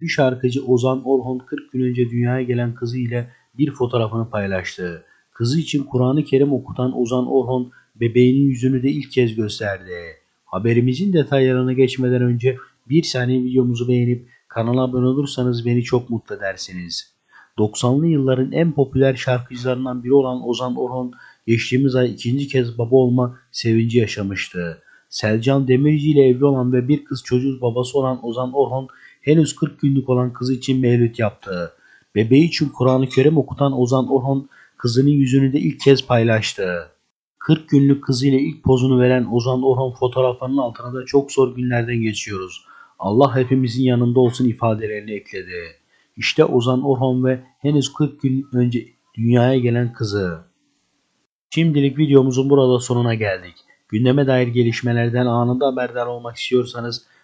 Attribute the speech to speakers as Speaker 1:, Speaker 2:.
Speaker 1: Bir şarkıcı Ozan Orhon 40 gün önce dünyaya gelen kızı ile bir fotoğrafını paylaştı. Kızı için Kur'an-ı Kerim okutan Ozan Orhon bebeğinin yüzünü de ilk kez gösterdi. Haberimizin detaylarına geçmeden önce bir saniye videomuzu beğenip kanala abone olursanız beni çok mutlu edersiniz. 90'lı yılların en popüler şarkıcılarından biri olan Ozan Orhon geçtiğimiz ay ikinci kez baba olma sevinci yaşamıştı. Selcan Demirci ile evli olan ve bir kız çocuğu babası olan Ozan Orhon henüz 40 günlük olan kızı için mevlüt yaptı. Bebeği için Kur'an-ı Kerim okutan Ozan Orhon kızının yüzünü de ilk kez paylaştı. 40 günlük kızıyla ilk pozunu veren Ozan Orhon fotoğraflarının altına da çok zor günlerden geçiyoruz. Allah hepimizin yanında olsun ifadelerini ekledi. İşte Ozan Orhon ve henüz 40 gün önce dünyaya gelen kızı. Şimdilik videomuzun burada sonuna geldik. Gündeme dair gelişmelerden anında haberdar olmak istiyorsanız